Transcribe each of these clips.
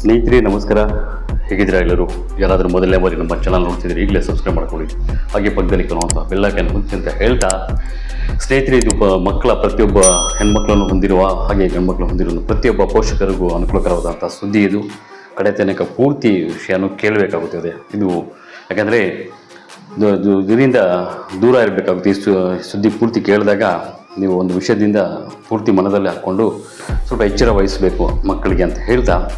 ಸ್ನೇಹಿತರೆ ನಮಸ್ಕಾರ. ಹೇಗಿದ್ದೀರಾ ಎಲ್ಲರೂ? ಯಾರಾದರೂ ಮೊದಲನೇ ಬಾರಿ ನಮ್ಮ ಚಾನಲ್ ನೋಡ್ತಿದ್ರೆ ಈಗಲೇ ಸಬ್ಸ್ಕ್ರೈಬ್ ಮಾಡ್ಕೊಳ್ಳಿ. ಹಾಗೆ ಪಕ್ಕದಲ್ಲಿ ಕಾಣುವಂಥ ಬೆಲ್ಲಕ್ಕೆ ಹೊಂದಿ ಅಂತ ಹೇಳ್ತಾ, ಸ್ನೇಹಿತರೆ, ಇದು ಮಕ್ಕಳ, ಪ್ರತಿಯೊಬ್ಬ ಹೆಣ್ಮಕ್ಳನ್ನು ಹೊಂದಿರುವ, ಹಾಗೆ ಗಂಡ್ಮಕ್ಳು ಹೊಂದಿರುವ ಪ್ರತಿಯೊಬ್ಬ ಪೋಷಕರಿಗೂ ಅನುಕೂಲಕರವಾದಂಥ ಸುದ್ದಿ ಇದು. ಕಡೆ ತನಕ ಪೂರ್ತಿ ವಿಷಯನೂ ಕೇಳಬೇಕಾಗುತ್ತದೆ. ಇದು ಯಾಕಂದರೆ, ಇದು- ಇದು, ಇದರಿಂದ ದೂರ ಇರಬೇಕಾಗುತ್ತೆ. ಈ ಸುದ್ದಿ ಪೂರ್ತಿ ಕೇಳಿದಾಗ ನೀವು ಒಂದು ವಿಷಯದಿಂದ ಪೂರ್ತಿ ಮನದಲ್ಲಿ ಹಾಕ್ಕೊಂಡು ಸ್ವಲ್ಪ ಎಚ್ಚರ ವಹಿಸಬೇಕು ಮಕ್ಕಳಿಗೆ ಅಂತ ಹೇಳ್ತಾ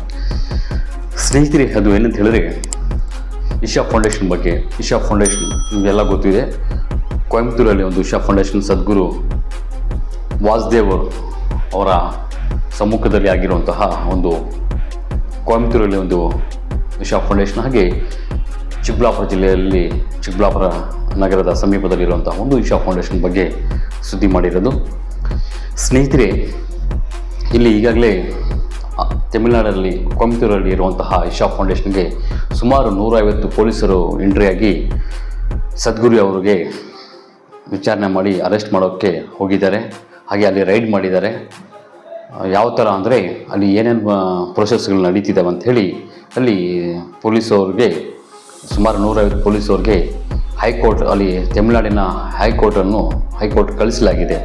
ಸ್ನೇಹಿತರೆ, ಅದು ಏನಂತ ಹೇಳಿದ್ರೆ ಇಶಾ ಫೌಂಡೇಶನ್ ಬಗ್ಗೆ. ಇಶಾ ಫೌಂಡೇಶನ್, ನಿಮಗೆಲ್ಲ ಗೊತ್ತಿದೆ. ಕೊಯಂಬತ್ತೂರಲ್ಲಿ ಒಂದು ಇಶಾ ಫೌಂಡೇಶನ್ ಸದ್ಗುರು ವಾಸುದೇವ್ ಅವರ ಸಮ್ಮುಖದಲ್ಲಿ ಆಗಿರುವಂತಹ ಒಂದು ಕೊಯಂಬತ್ತೂರಲ್ಲಿ ಒಂದು ಇಶಾ ಫೌಂಡೇಶನ್, ಹಾಗೆ ಚಿಕ್ಕಬಳ್ಳಾಪುರ ಜಿಲ್ಲೆಯಲ್ಲಿ ಚಿಕ್ಕಬಳ್ಳಾಪುರ ನಗರದ ಸಮೀಪದಲ್ಲಿರುವಂತಹ ಒಂದು ಇಶಾ ಫೌಂಡೇಶನ್ ಬಗ್ಗೆ ಸುದ್ದಿ ಮಾಡಿರೋದು. ಸ್ನೇಹಿತರೆ, ಇಲ್ಲಿ ಈಗಾಗಲೇ ತಮಿಳುನಾಡಲ್ಲಿ, ಕೊಯಂಬತ್ತೂರಲ್ಲಿ ಇರುವಂತಹ ಇಶಾ ಫೌಂಡೇಶನ್ಗೆ ಸುಮಾರು ನೂರೈವತ್ತು ಪೊಲೀಸರು ಎಂಟ್ರಿಯಾಗಿ ಸದ್ಗುರು ಅವರಿಗೆ ವಿಚಾರಣೆ ಮಾಡಿ ಅರೆಸ್ಟ್ ಮಾಡೋಕ್ಕೆ ಹೋಗಿದ್ದಾರೆ. ಹಾಗೆ ಅಲ್ಲಿ ರೈಡ್ ಮಾಡಿದ್ದಾರೆ. ಯಾವ ಥರ ಅಂದರೆ ಅಲ್ಲಿ ಏನೇನು ಪ್ರೊಸೆಸ್ಗಳು ನಡೀತಿದ್ದಾವೆ ಹೇಳಿ ಅಲ್ಲಿ ಪೊಲೀಸವ್ರಿಗೆ ಸುಮಾರು ನೂರೈವತ್ತು ಪೊಲೀಸವ್ರಿಗೆ ಹೈಕೋರ್ಟ್, ಅಲ್ಲಿ ತಮಿಳುನಾಡಿನ ಹೈಕೋರ್ಟನ್ನು, ಹೈಕೋರ್ಟ್ ಕಳಿಸಲಾಗಿದೆ.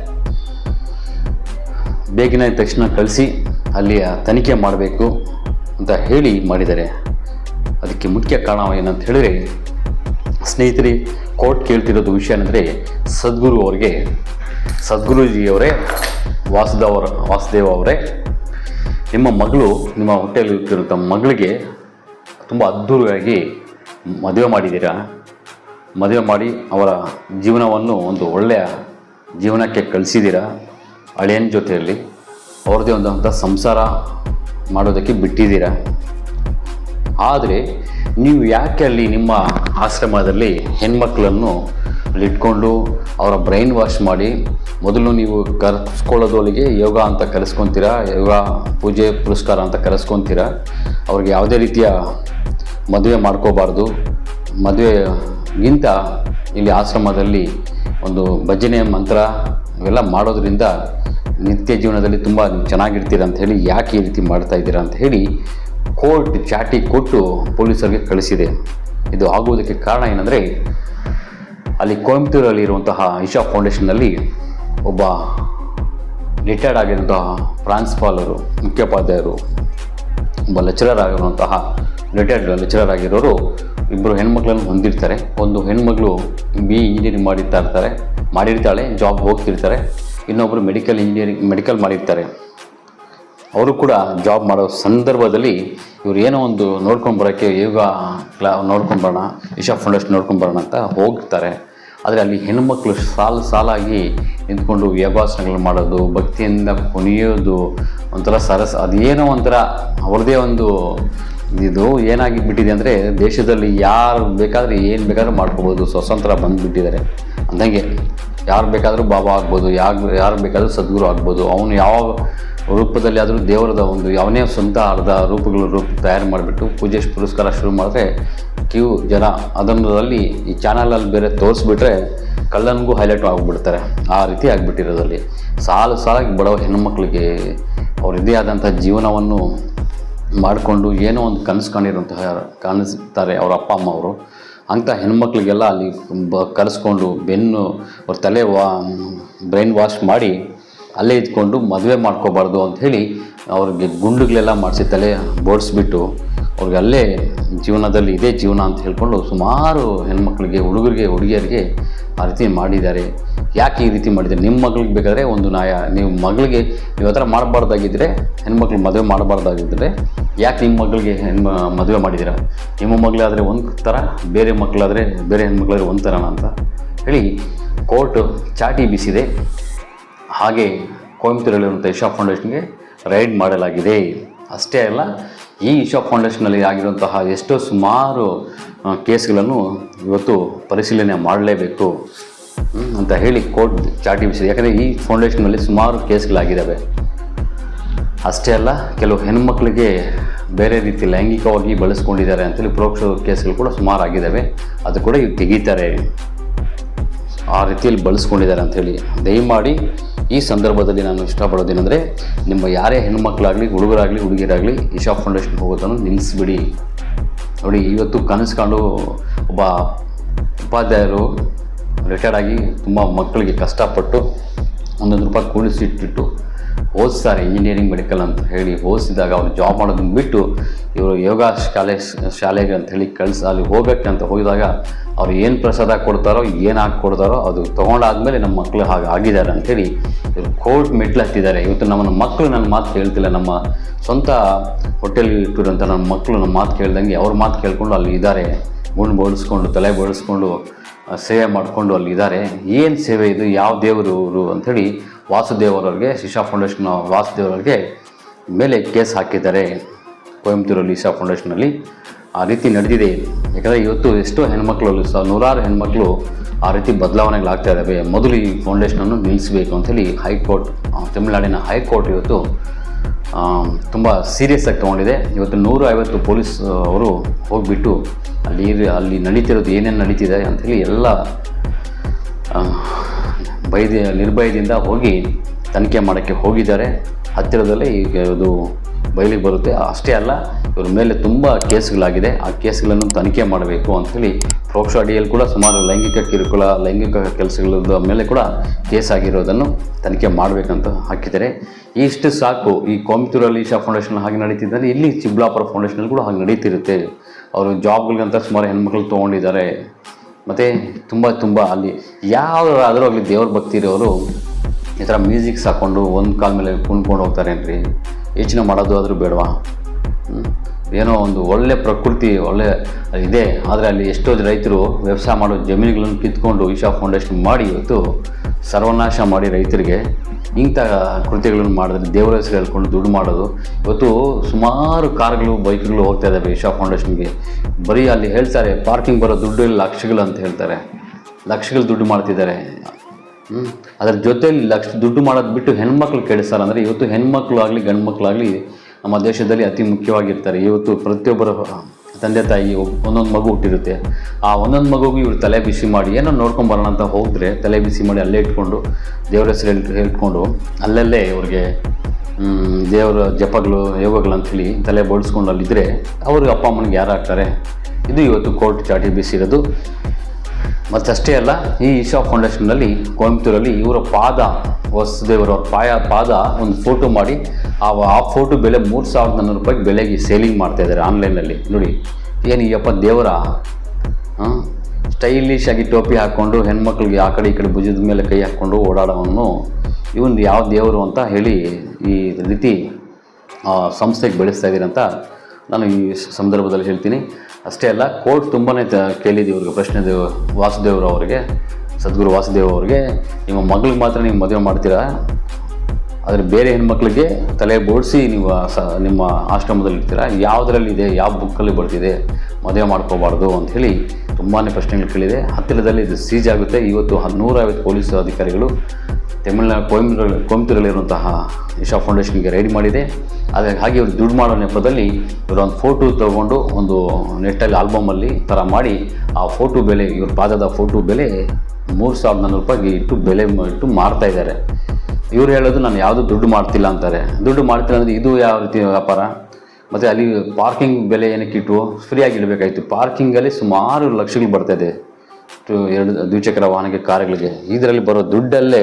ಬೇಗನೆ ತಕ್ಷಣ ಕಳಿಸಿ. ಅಲ್ಲಿ ತನಿಖೆ ಮಾಡಬೇಕು ಅಂತ ಹೇಳಿ ಮಾಡಿದ್ದಾರೆ ಅದಕ್ಕೆ ಮುಖ್ಯ ಕಾರಣ ಏನಂತ ಹೇಳಿದರೆ, ಸ್ನೇಹಿತರೆ, ಕೋರ್ಟ್ ಕೇಳ್ತಿರೋದು ವಿಷಯ ಏನಂದರೆ, ಸದ್ಗುರು ಅವರಿಗೆ, ಸದ್ಗುರುಜಿಯವರೇ ವಾಸುದೇವರ ವಾಸುದೇವ ಅವರೇ, ನಿಮ್ಮ ಮಗಳು, ನಿಮ್ಮ ಹೊಟ್ಟೆಯಲ್ಲಿ ಇರ್ತಿರುವಂಥ ಮಗಳಿಗೆ ತುಂಬ ಅದ್ಧೂರಿಯಾಗಿ ಮದುವೆ ಮಾಡಿದ್ದೀರಾ? ಮದುವೆ ಮಾಡಿ ಅವರ ಜೀವನವನ್ನು ಒಂದು ಒಳ್ಳೆಯ ಜೀವನಕ್ಕೆ ಕಳಿಸಿದ್ದೀರಾ? ಅಳಿಯನ ಜೊತೆಯಲ್ಲಿ. ಅವ್ರದ್ದೇ ಒಂದಂಥ ಸಂಸಾರ ಮಾಡೋದಕ್ಕೆ ಬಿಟ್ಟಿದ್ದೀರ? ಆದರೆ ನೀವು ಯಾಕೆ ಅಲ್ಲಿ ನಿಮ್ಮ ಆಶ್ರಮದಲ್ಲಿ ಹೆಣ್ಮಕ್ಳನ್ನು ಅಲ್ಲಿಟ್ಕೊಂಡು ಅವರ ಬ್ರೈನ್ ವಾಶ್ ಮಾಡಿ ಮೊದಲು ನೀವು ಕರೆಸ್ಕೊಳ್ಳೋದೊಳಗೆ ಯೋಗ ಅಂತ ಕರೆಸ್ಕೊತೀರಾ, ಯೋಗ ಪೂಜೆ ಪುರಸ್ಕಾರ ಅಂತ ಕರೆಸ್ಕೊತೀರಾ? ಅವ್ರಿಗೆ ಯಾವುದೇ ರೀತಿಯ ಮದುವೆ ಮಾಡ್ಕೋಬಾರ್ದು. ಮದುವೆಗಿಂತ ಇಲ್ಲಿ ಆಶ್ರಮದಲ್ಲಿ ಒಂದು ಭಜನೆ ಮಂತ್ರ ಇವೆಲ್ಲ ಮಾಡೋದ್ರಿಂದ ನಿತ್ಯ ಜೀವನದಲ್ಲಿ ತುಂಬ ಚೆನ್ನಾಗಿರ್ತೀರ ಅಂತ ಹೇಳಿ ಯಾಕೆ ಈ ರೀತಿ ಮಾಡ್ತಾ ಇದ್ದೀರಾ ಅಂತ ಹೇಳಿ ಕೋರ್ಟ್ ಚಾಟಿ ಕೊಟ್ಟು ಪೊಲೀಸರಿಗೆ ಕಳಿಸಿದೆ. ಇದು ಆಗುವುದಕ್ಕೆ ಕಾರಣ ಏನಂದರೆ, ಅಲ್ಲಿ ಕೊಯಂಬತ್ತೂರಲ್ಲಿ ಇರುವಂತಹ ಇಶಾ ಫೌಂಡೇಶನ್ನಲ್ಲಿ ಒಬ್ಬ ರಿಟೈರ್ಡ್ ಆಗಿರುವಂತಹ ಪ್ರಾನ್ಸಿಪಾಲರು ಮುಖ್ಯೋಪಾಧ್ಯಾಯರು, ಒಬ್ಬ ಲೆಕ್ಚರರ್ ಆಗಿರುವಂತಹ, ರಿಟೈರ್ಡ್ ಲೆಕ್ಚರರ್ ಆಗಿರೋರು ಇಬ್ಬರು ಹೆಣ್ಮಕ್ಳನ್ನು ಹೊಂದಿರ್ತಾರೆ. ಒಂದು ಹೆಣ್ಮಗಳು ಬಿ ಇಂಜಿನಿಯರಿಂಗ್ ಮಾಡಿರ್ತಾ ಇರ್ತಾರೆ, ಮಾಡಿರ್ತಾಳೆ ಜಾಬ್ ಹೋಗ್ತಿರ್ತಾರೆ. ಇನ್ನೊಬ್ಬರು ಮೆಡಿಕಲ್ ಇಂಜಿನಿಯರಿಂಗ್ ಮೆಡಿಕಲ್ ಮಾಡಿರ್ತಾರೆ. ಅವರು ಕೂಡ ಜಾಬ್ ಮಾಡೋ ಸಂದರ್ಭದಲ್ಲಿ ಇವರು ಏನೋ ಒಂದು ನೋಡ್ಕೊಂಡು ಬರೋಕ್ಕೆ ಯೋಗ ಕ್ಲಾ, ನೋಡ್ಕೊಂಡು ಬರೋಣ ಇಶಾ ಫೌಂಡೇಶನ್ ನೋಡ್ಕೊಂಡು ಬರೋಣ ಅಂತ ಹೋಗ್ತಾರೆ. ಆದರೆ ಅಲ್ಲಿ ಹೆಣ್ಮಕ್ಳು ಸಾಲು, ಸಾಲಾಗಿ ನಿಂತ್ಕೊಂಡು ಯೋಗಾಸನಗಳು ಮಾಡೋದು, ಭಕ್ತಿಯಿಂದ ಕುಣಿಯೋದು, ಒಂಥರ ಸರಸ್, ಅದೇನೋ ಒಂಥರ ಅವ್ರದ್ದೇ ಒಂದು ಇದು ಏನಾಗಿ ಬಿಟ್ಟಿದೆ ಅಂದರೆ ದೇಶದಲ್ಲಿ ಯಾರು ಬೇಕಾದರೆ ಏನು ಬೇಕಾದರೂ ಮಾಡ್ಕೋಬೋದು, ಸ್ವತಂತ್ರ ಬಂದುಬಿಟ್ಟಿದ್ದಾರೆ. ಅಂದಂಗೆ ಯಾರು ಬೇಕಾದರೂ ಬಾಬಾ ಆಗ್ಬೋದು, ಯಾರು ಯಾರು ಬೇಕಾದರೂ ಸದ್ಗುರು ಆಗ್ಬೋದು, ಅವನು ಯಾವ ರೂಪದಲ್ಲಿ ಆದರೂ ದೇವರದ ಒಂದು ಯಾವನೇ ಸ್ವಂತ ಅರ್ಧ ರೂಪಗಳ ರೂಪ ತಯಾರು ಮಾಡಿಬಿಟ್ಟು ಪೂಜೆ ಪುರಸ್ಕಾರ ಶುರು ಮಾಡಿದ್ರೆ ಕ್ಯೂ ಜನ ಅದನ್ನಲ್ಲಿ ಈ ಚಾನಲಲ್ಲಿ ಬೇರೆ ತೋರಿಸ್ಬಿಟ್ರೆ ಕಳ್ಳನಿಗೂ ಹೈಲೈಟ್ ಆಗಿಬಿಡ್ತಾರೆ. ಆ ರೀತಿ ಆಗಿಬಿಟ್ಟಿರೋದಲ್ಲಿ ಸಾಲು ಸಾಲಾಗಿ ಬಡವ ಹೆಣ್ಮಕ್ಳಿಗೆ ಅವ್ರದ್ದೇ ಆದಂಥ ಜೀವನವನ್ನು ಮಾಡಿಕೊಂಡು ಏನೋ ಒಂದು ಕನಸು ಕಾಣಿರುವಂತಹ, ಕಾಣಿಸ್ತಾರೆ ಅವರ ಅಪ್ಪ, ಅಮ್ಮ ಅವರು. ಅಂಥ ಹೆಣ್ಮಕ್ಳಿಗೆಲ್ಲ ಅಲ್ಲಿ ಬ ಕರೆಸ್ಕೊಂಡು ಬೆನ್ನು ಅವ್ರ ತಲೆ ವಾ, ಬ್ರೈನ್ ವಾಶ್ ಮಾಡಿ ಅಲ್ಲೇ ಇದ್ಕೊಂಡು ಮದುವೆ ಮಾಡ್ಕೋಬಾರ್ದು ಹೇಳಿ ಅವ್ರಿಗೆ ಗುಂಡುಗಳೆಲ್ಲ ಮಾಡಿಸಿ ತಲೆ ಬೋಡಿಸ್ಬಿಟ್ಟು ಅವ್ರಿಗೆ ಅಲ್ಲೇ ಜೀವನದಲ್ಲಿ ಇದೇ ಜೀವನ ಅಂತ ಹೇಳ್ಕೊಂಡು ಸುಮಾರು ಹೆಣ್ಮಕ್ಳಿಗೆ, ಹುಡುಗರಿಗೆ, ಹುಡುಗಿಯರಿಗೆ ಆ ರೀತಿ ಮಾಡಿದ್ದಾರೆ. ಯಾಕೆ ಈ ರೀತಿ ಮಾಡಿದ್ದಾರೆ? ನಿಮ್ಮ ಮಗಳಿಗೆ ಬೇಕಾದರೆ ಒಂದು ನಾಯ ನೀವು ಮಗಳಿಗೆ, ನೀವು ಆ ಥರ ಮಾಡಬಾರ್ದಾಗಿದ್ದರೆ ಹೆಣ್ಮಕ್ಳು ಮದುವೆ ಮಾಡಬಾರ್ದಾಗಿದ್ದರೆ ಯಾಕೆ ನಿಮ್ಮ ಮಗಳಿಗೆ ಹೆಣ್ಣು ಮದುವೆ ಮಾಡಿದ್ದೀರಾ ನಿಮ್ಮ ಮಗಳಾದರೆ ಒಂದು ಥರ ಬೇರೆ ಮಕ್ಕಳಾದರೆ ಬೇರೆ ಹೆಣ್ಮಕ್ಳಾದರೆ ಒಂದು ಥರನ ಅಂತ ಹೇಳಿ ಕೋರ್ಟ್ ಚಾಟಿ ಬಿಸಿದೆ. ಹಾಗೆ ಕೊಯಂಬತ್ತೂರಲ್ಲಿರುವಂಥ ಇಶಾ ಫೌಂಡೇಶನ್ಗೆ ರೈಡ್ ಮಾಡಲಾಗಿದೆ. ಅಷ್ಟೇ ಅಲ್ಲ, ಈ ಇಶಾ ಫೌಂಡೇಶನಲ್ಲಿ ಆಗಿರುವಂತಹ ಎಷ್ಟೋ ಸುಮಾರು ಕೇಸ್ಗಳನ್ನು ಇವತ್ತು ಪರಿಶೀಲನೆ ಮಾಡಲೇಬೇಕು ಅಂತ ಹೇಳಿ ಕೋರ್ಟ್ ಚಾಟಿ ಬಿಸಿದೆ. ಯಾಕಂದರೆ ಈ ಫೌಂಡೇಶನಲ್ಲಿ ಸುಮಾರು ಕೇಸ್ಗಳಾಗಿದ್ದಾವೆ ಅಷ್ಟೇ ಅಲ್ಲ, ಕೆಲವು ಹೆಣ್ಮಕ್ಳಿಗೆ ಬೇರೆ ರೀತಿ ಲೈಂಗಿಕವಾಗಿ ಬಳಸ್ಕೊಂಡಿದ್ದಾರೆ ಅಂತೇಳಿ ಪರೋಕ್ಷ ಕೇಸ್ಗಳು ಕೂಡ ಸುಮಾರು ಆಗಿದ್ದಾವೆ ಅದು ಕೂಡ ಇವ್ರು ತೆಗೀತಾರೆ. ಆ ರೀತಿಯಲ್ಲಿ ಬಳಸ್ಕೊಂಡಿದ್ದಾರೆ ಅಂಥೇಳಿ ದಯಮಾಡಿ ಈ ಸಂದರ್ಭದಲ್ಲಿ ನಾನು ಇಷ್ಟಪಡೋದೇನೆಂದರೆ ನಿಮ್ಮ ಯಾರೇ ಹೆಣ್ಮಕ್ಳಾಗಲಿ, ಹುಡುಗರಾಗಲಿ, ಹುಡುಗಿಯರಾಗಲಿ ಇಶಾ ಫೌಂಡೇಶನ್ ಹೋಗೋದನ್ನು ನಿಲ್ಲಿಸ್ಬಿಡಿ. ನೋಡಿ, ಇವತ್ತು ಕನಸ್ಕೊಂಡು ಕಂಡು ಒಬ್ಬ ಉಪಾಧ್ಯಾಯರು ರಿಟೈರ್ಡ್ ಆಗಿ ತುಂಬ ಮಕ್ಕಳಿಗೆ ಕಷ್ಟಪಟ್ಟು ಒಂದೊಂದು ರೂಪಾಯಿ ಕೂಡಿಸಿಟ್ಟಿಟ್ಟು ಓದಿಸ್ತಾರೆ ಇಂಜಿನಿಯರಿಂಗ್ ಮೆಡಿಕಲ್ ಅಂತ ಹೇಳಿ ಓದಿಸಿದಾಗ ಅವ್ರು ಜಾಬ್ ಮಾಡೋದನ್ನು ಬಿಟ್ಟು ಇವರು ಯೋಗ ಶಾಲೆ, ಶಾಲೆಗೆ ಅಂತ ಹೇಳಿ ಕಳಿಸಿ, ಅಲ್ಲಿ ಹೋಗ್ಬೇಕಂತ ಹೋಗಿದಾಗ ಅವ್ರು ಏನು ಪ್ರಸಾದ ಕೊಡ್ತಾರೋ, ಏನು ಹಾಕಿ ಕೊಡ್ತಾರೋ ಅದು ತೊಗೊಂಡಾದ್ಮೇಲೆ ನಮ್ಮ ಮಕ್ಕಳು ಹಾಗೆ ಆಗಿದ್ದಾರೆ ಅಂಥೇಳಿ ಇವರು ಕೋರ್ಟ್ ಮೆಟ್ಲು ಹತ್ತಿದ್ದಾರೆ. ಇವತ್ತು ನಮ್ಮ ಮಕ್ಕಳು ನನ್ನ ಮಾತು ಕೇಳ್ತಿಲ್ಲ. ನಮ್ಮ ಸ್ವಂತ ಹೋಟೆಲ್ ಇಟ್ಟಿರೋಂಥ ನಮ್ಮ ಮಕ್ಕಳು ನಮ್ಮ ಮಾತು ಕೇಳ್ದಂಗೆ ಅವ್ರ ಮಾತು ಕೇಳಿಕೊಂಡು ಅಲ್ಲಿ ಇದ್ದಾರೆ. ಗುಂಡು ಬೋಳಿಸ್ಕೊಂಡು, ತಲೆ ಬೋಳಿಸ್ಕೊಂಡು ಸೇವೆ ಮಾಡಿಕೊಂಡು ಅಲ್ಲಿ ಇದ್ದಾರೆ ಏನು ಸೇವೆ ಇದು? ಯಾವ ದೇವರು ಇವರು ಅಂಥೇಳಿ ವಾಸುದೇವರವ್ರಿಗೆ, ಶಿಶಾ ಫೌಂಡೇಶನ್ ವಾಸುದೇವರವ್ರಿಗೆ ಮೇಲೆ ಕೇಸ್ ಹಾಕಿದ್ದಾರೆ. ಕೊಯಂಬತ್ತೂರಲ್ಲಿ ಇಶಾ ಫೌಂಡೇಶನಲ್ಲಿ ಆ ರೀತಿ ನಡೆದಿದೆ. ಯಾಕಂದರೆ ಇವತ್ತು ಎಷ್ಟೋ ಹೆಣ್ಮಕ್ಳು ಅಲ್ಲಿ ಸಹ, ನೂರಾರು ಹೆಣ್ಮಕ್ಳು ಆ ರೀತಿ ಬದಲಾವಣೆಗಳಾಗ್ತಾ ಇದ್ದಾವೆ. ಮೊದಲು ಈ ಫೌಂಡೇಶನನ್ನು ನಿಲ್ಲಿಸಬೇಕು ಅಂಥೇಳಿ ಹೈಕೋರ್ಟ್ ತಮಿಳುನಾಡಿನ ಹೈಕೋರ್ಟ್ ಇವತ್ತು ತುಂಬ ಸೀರಿಯಸ್ ಆಗಿ ತೊಗೊಂಡಿದೆ. ಇವತ್ತು ನೂರ ಐವತ್ತು ಪೊಲೀಸ್ ಅವರು ಹೋಗಿಬಿಟ್ಟು ಅಲ್ಲಿ ಅಲ್ಲಿ ನಡೀತಿರೋದು ಏನೇನು ನಡೀತಿದೆ ಅಂಥೇಳಿ ಎಲ್ಲ ಬೈದ, ನಿರ್ಭಯದಿಂದ ಹೋಗಿ ತನಿಖೆ ಮಾಡೋಕ್ಕೆ ಹೋಗಿದ್ದಾರೆ. ಹತ್ತಿರದಲ್ಲೇ ಈಗ ಇದು ಬಯಲಿಗೆ ಬರುತ್ತೆ. ಅಷ್ಟೇ ಅಲ್ಲ, ಇವ್ರ ಮೇಲೆ ತುಂಬ ಕೇಸ್ಗಳಾಗಿದೆ. ಆ ಕೇಸ್ಗಳನ್ನು ತನಿಖೆ ಮಾಡಬೇಕು ಅಂಥೇಳಿ ಪ್ರೋಕ್ಷ ಅಡಿಯಲ್ಲಿ ಕೂಡ ಸುಮಾರು ಲೈಂಗಿಕ ಕಿರುಕುಳ, ಲೈಂಗಿಕ ಕೆಲಸಗಳ ಮೇಲೆ ಕೂಡ ಕೇಸ್ ಆಗಿರೋದನ್ನು ತನಿಖೆ ಮಾಡಬೇಕಂತ ಹಾಕಿದ್ದಾರೆ. ಇಷ್ಟು ಸಾಕು. ಈ ಕೋಯಂಬತ್ತೂರಲ್ಲಿ ಅಲೀಶಾ ಫೌಂಡೇಶನ್ ಹಾಗೆ ನಡೀತಿದ್ದಾರೆ ಇಲ್ಲಿ ಚಿಬ್ಲಾಪುರ ಫೌಂಡೇಶನಲ್ಲಿ ಕೂಡ ಹಾಗೆ ನಡೀತಿರುತ್ತೆ. ಅವರು ಜಾಬ್ಗಳಿಗಂತ ಸುಮಾರು ಹೆಣ್ಮಕ್ಳು ತೊಗೊಂಡಿದ್ದಾರೆ. ಮತ್ತು ತುಂಬ ತುಂಬ ಅಲ್ಲಿ ಯಾವ್ದಾದ್ರೂ ಆಗಲಿ ದೇವ್ರ ಭಕ್ತಿ ಇರೋರು ಈ ಥರ ಮ್ಯೂಸಿಕ್ಸ್ ಹಾಕ್ಕೊಂಡು ಒಂದು ಕಾಲ ಮೇಲೆ ಕುಣ್ಕೊಂಡು ಹೋಗ್ತಾರೇನ್ರಿ ಯೋಚನೆ ಮಾಡೋದು ಆದರೂ ಬೇಡವಾ? ಏನೋ ಒಂದು ಒಳ್ಳೆ ಪ್ರಕೃತಿ, ಒಳ್ಳೆ ಇದೆ. ಆದರೆ ಅಲ್ಲಿ ಎಷ್ಟೋ ರೈತರು ವ್ಯವಸಾಯ ಮಾಡೋ ಜಮೀನುಗಳನ್ನು ಕಿತ್ಕೊಂಡು ಈಶಾ ಫೌಂಡೇಶನ್ ಮಾಡಿ ಇವತ್ತು ಸರ್ವನಾಶ ಮಾಡಿ ರೈತರಿಗೆ ಇಂಥ ಕೃತಿಗಳನ್ನು ಮಾಡಿದ್ರೆ ದೇವರ ಹೆಸರು ಹೇಳ್ಕೊಂಡು ದುಡ್ಡು ಮಾಡೋದು. ಇವತ್ತು ಸುಮಾರು ಕಾರ್ಗಳು, ಬೈಕ್ಗಳು ಹೋಗ್ತಾ ಇದ್ದಾವೆ ಈಶಾ ಫೌಂಡೇಶನ್ಗೆ. ಬರೀ ಅಲ್ಲಿ ಹೇಳ್ತಾರೆ, ಪಾರ್ಕಿಂಗ್ ಬರೋ ದುಡ್ಡು ಇಲ್ಲಿ, ಲಕ್ಷಗಳು ಅಂತ ಹೇಳ್ತಾರೆ. ಲಕ್ಷಗಳು ದುಡ್ಡು ಮಾಡ್ತಿದ್ದಾರೆ. ಹ್ಞೂ ಅದರ ಜೊತೆಯಲ್ಲಿ ಲಕ್ಷ ದುಡ್ಡು ಮಾಡೋದು ಬಿಟ್ಟು ಹೆಣ್ಮಕ್ಳು ಕೆಡಿಸ್ತಾರೆ ಅಂದರೆ ಇವತ್ತು ಹೆಣ್ಮಕ್ಳು ಆಗಲಿ ಗಂಡು ಮಕ್ಕಳಾಗಲಿ ನಮ್ಮ ದೇಶದಲ್ಲಿ ಅತಿ ಮುಖ್ಯವಾಗಿರ್ತಾರೆ. ಇವತ್ತು ಪ್ರತಿಯೊಬ್ಬರ ತಂದೆ ತಾಯಿ ಒಂದೊಂದು ಮಗು ಹುಟ್ಟಿರುತ್ತೆ. ಆ ಒಂದೊಂದು ಮಗುಗೂ ಇವ್ರು ತಲೆ ಬಿಸಿ ಮಾಡಿ, ಏನೋ ನೋಡ್ಕೊಂಬರೋಣ ಅಂತ ಹೋದರೆ ತಲೆ ಬಿಸಿ ಮಾಡಿ ಅಲ್ಲೇ ಇಟ್ಕೊಂಡು, ದೇವರ ಹೆಸರು ಹೇಳ್, ಹೇಳ್ಕೊಂಡು ಅಲ್ಲಲ್ಲೇ ಇವ್ರಿಗೆ ದೇವರ ಜಪಗಳು, ಯೋಗಗಳು ತಲೆ ಬೋಳಿಸ್ಕೊಂಡು ಅಲ್ಲಿದ್ದರೆ ಅವ್ರಿಗೆ ಅಪ್ಪ ಅಮ್ಮನಿಗೆ ಯಾರು ಆಗ್ತಾರೆ? ಇದು ಇವತ್ತು ಕೋರ್ಟ್ ಚಾಟಿ ಬೀಸಿರೋದು. ಮತ್ತಷ್ಟೇ ಅಲ್ಲ, ಈ ಈಶಾ ಫೌಂಡೇಶನ್ನಲ್ಲಿ ಕೊಯಂಬತ್ತೂರಲ್ಲಿ ಇವರ ಪಾದ, ವಸುದೇವರ ಪಾಯ, ಪಾದ ಒಂದು ಫೋಟೋ ಮಾಡಿ, ಆ ಆ ಫೋಟೋ ಬೆಲೆ ಮೂರು ಸಾವಿರದ ನಾನ್ನೂರು ರೂಪಾಯಿಗೆ ಬೆಲೆಗೆ ಸೇಲಿಂಗ್ ಮಾಡ್ತಾ ಇದ್ದಾರೆ ಆನ್ಲೈನಲ್ಲಿ ನೋಡಿ ಏನು ಈ ಅಪ್ಪ ದೇವರ ಸ್ಟೈಲಿಶ್ ಆಗಿ ಟೋಪಿ ಹಾಕ್ಕೊಂಡು, ಹೆಣ್ಮಕ್ಳಿಗೆ ಆ ಕಡೆ ಈ ಕಡೆ ಭುಜದ ಮೇಲೆ ಕೈ ಹಾಕ್ಕೊಂಡು ಓಡಾಡೋವನ್ನು ಇವನು ಯಾವ ದೇವರು ಅಂತ ಹೇಳಿ ಈ ರೀತಿ ಸಂಸ್ಥೆಗೆ ಬೆಳೆಸ್ತಾ ಇದ್ದೀರಂತ ನಾನು ಈ ಸಂದರ್ಭದಲ್ಲಿ ಹೇಳ್ತೀನಿ. ಅಷ್ಟೇ ಅಲ್ಲ, ಕೋರ್ಟ್ ತುಂಬಾ ಕೇಳಿದೆ ಇವ್ರಿಗೆ ಪ್ರಶ್ನೆ ದೇವ್ ವಾಸುದೇವ್ರ ಅವರಿಗೆ, ಸದ್ಗುರು ವಾಸುದೇವ್ ಅವರಿಗೆ. ನಿಮ್ಮ ಮಗಳಿಗೆ ಮಾತ್ರ ನೀವು ಮದುವೆ ಮಾಡ್ತೀರಾ? ಆದರೆ ಬೇರೆ ಹೆಣ್ಮಕ್ಳಿಗೆ ತಲೆ ಬೋಡಿಸಿ ನೀವು ಸ, ನಿಮ್ಮ ಆಶ್ರಮದಲ್ಲಿ ಇರ್ತೀರಾ? ಯಾವುದರಲ್ಲಿ ಇದೆ? ಯಾವ ಬುಕ್ಕಲ್ಲಿ ಬರ್ತಿದೆ ಮದುವೆ ಮಾಡ್ಕೋಬಾರ್ದು ಅಂಥೇಳಿ ತುಂಬಾ ಪ್ರಶ್ನೆಗಳು ಕೇಳಿದೆ. ಹತ್ತಿರದಲ್ಲಿ ಇದು ಸೀಜ್ ಆಗುತ್ತೆ. ಇವತ್ತು ನೂರೈವತ್ತು ಪೊಲೀಸ್ ಅಧಿಕಾರಿಗಳು ತಮಿಳುನಾಡು ಕೊಯಂಬತ್ತೂರಲ್ಲಿ ಕೊಯಂಬತ್ತೂರಲ್ಲಿರುವಂತಹ ಇಶಾ ಫೌಂಡೇಶನ್ಗೆ ರೈಡ್ ಮಾಡಿದೆ. ಆದರೆ ಹಾಗೆ ಇವರು ದುಡ್ಡು ಮಾಡೋ ನೆಪದಲ್ಲಿ ಇವರು ಒಂದು ಫೋಟೋ ತೊಗೊಂಡು ಒಂದು ನೆಟ್ಟಲ್ಲಿ ಆಲ್ಬಮಲ್ಲಿ ಥರ ಮಾಡಿ ಆ ಫೋಟೋ ಬೆಲೆ, ಇವ್ರ ಪಾದದ ಫೋಟೋ ಬೆಲೆ ಮೂರು ಸಾವಿರದ ನಾನ್ನೂರು ರೂಪಾಯಿಗೆ ಇಟ್ಟು ಬೆಲೆ ಇಟ್ಟು ಮಾರ್ತಾ ಇದ್ದಾರೆ. ಇವ್ರು ಹೇಳೋದು ನಾನು ಯಾವುದು ದುಡ್ಡು ಮಾಡ್ತಿಲ್ಲ ಅಂತಾರೆ. ದುಡ್ಡು ಮಾಡ್ತಿಲ್ಲ ಅಂದರೆ ಇದು ಯಾವ ರೀತಿ ವ್ಯಾಪಾರ? ಮತ್ತು ಅಲ್ಲಿ ಪಾರ್ಕಿಂಗ್ ಬೆಲೆ ಏನಕ್ಕೆ ಇಟ್ಟು ಫ್ರೀಯಾಗಿ ಪಾರ್ಕಿಂಗಲ್ಲಿ ಸುಮಾರು ಲಕ್ಷಗಳು ಬರ್ತಾಯಿದೆ ಎರಡು ದ್ವಿಚಕ್ರ ವಾಹನಕ್ಕೆ, ಕಾರುಗಳಿಗೆ. ಇದರಲ್ಲಿ ಬರೋ ದುಡ್ಡಲ್ಲೇ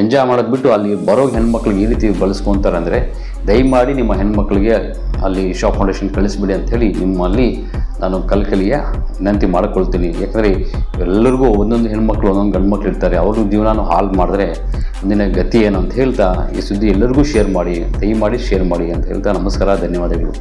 ಎಂಜಾಯ್ ಮಾಡೋದು ಬಿಟ್ಟು ಅಲ್ಲಿ ಬರೋ ಹೆಣ್ಮಕ್ಳಿಗೆ ಈ ರೀತಿ ಬಳಸ್ಕೊತಾರೆ ಅಂದರೆ ದಯಮಾಡಿ ನಿಮ್ಮ ಹೆಣ್ಮಕ್ಳಿಗೆ ಅಲ್ಲಿ ಶಾಪ್ ಫೌಂಡೇಶನ್ ಕಳಿಸ್ಬಿಡಿ ಅಂಥೇಳಿ ನಿಮ್ಮಲ್ಲಿ ನಾನು ಕಲ್ಕಲಿಯ ವಿನಂತಿ ಮಾಡಿಕೊಳ್ತೀನಿ. ಯಾಕಂದರೆ ಎಲ್ಲರಿಗೂ ಒಂದೊಂದು ಹೆಣ್ಮಕ್ಳು, ಒಂದೊಂದು ಗಂಡು ಮಕ್ಳು ಇರ್ತಾರೆ. ಅವ್ರ ಜೀವನನೂ ಹಾಳು ಮಾಡಿದ್ರೆ ಮುಂದಿನ ಗತಿ ಏನು ಅಂತ ಹೇಳ್ತಾ ಈ ಸುದ್ದಿ ಎಲ್ಲರಿಗೂ ಶೇರ್ ಮಾಡಿ, ದಯಮಾಡಿ ಶೇರ್ ಮಾಡಿ ಅಂತ ಹೇಳ್ತಾ ನಮಸ್ಕಾರ, ಧನ್ಯವಾದಗಳು.